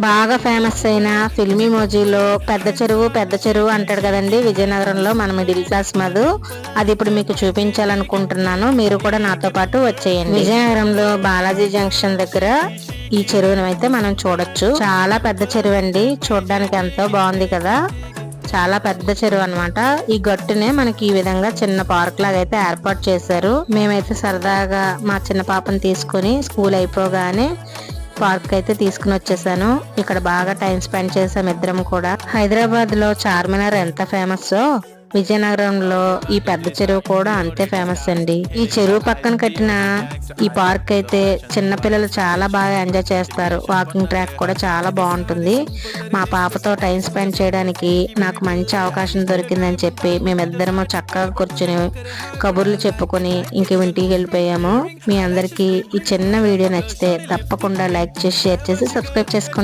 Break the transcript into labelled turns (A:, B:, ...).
A: బాగా ఫేమస్ అయిన ఫిల్మీ మోజీలో పెద్ద చెరువు పెద్ద చెరువు అంటాడు కదండి విజయనగరంలో మన మిడిల్ క్లాస్ మధు. అది ఇప్పుడు మీకు చూపించాలనుకుంటున్నాను. మీరు కూడా నాతో పాటు వచ్చేయండి. విజయనగరంలో బాలాజీ జంక్షన్ దగ్గర ఈ చెరువును అయితే మనం చూడొచ్చు. చాలా పెద్ద చెరువు అండి చూడడానికి ఎంతో బాగుంది కదా. చాలా పెద్ద చెరువు అనమాట ఈ గట్టునే మనకి ఈ విధంగా చిన్న పార్క్ లాగా అయితే ఏర్పాటు చేశారు. మేమైతే సరదాగా మా చిన్న పాపని తీసుకుని స్కూల్ అయిపోగానే పార్క్ అయితే తీసుకుని వచ్చేసాను. ఇక్కడ బాగా టైం స్పెండ్ చేసాం ఇద్దరం కూడా. హైదరాబాద్లో చార్మినార్ ఎంత ఫేమస్ విజయనగరంలో ఈ పెద్ద చెరువు కూడా అంతే ఫేమస్ అండి. ఈ చెరువు పక్కన కట్టిన ఈ పార్క్ అయితే చిన్నపిల్లలు చాలా బాగా ఎంజాయ్ చేస్తారు. వాకింగ్ ట్రాక్ కూడా చాలా బాగుంటుంది. మా పాపతో టైం స్పెండ్ చేయడానికి నాకు మంచి అవకాశం దొరికిందని చెప్పి మేమిద్దరము చక్కగా కూర్చుని కబుర్లు చెప్పుకొని ఇంక ఇంటికి వెళ్ళిపోయాము. మీ అందరికీ ఈ చిన్న వీడియో నచ్చితే తప్పకుండా లైక్ చేసి షేర్ చేసి సబ్స్క్రైబ్ చేసుకోండి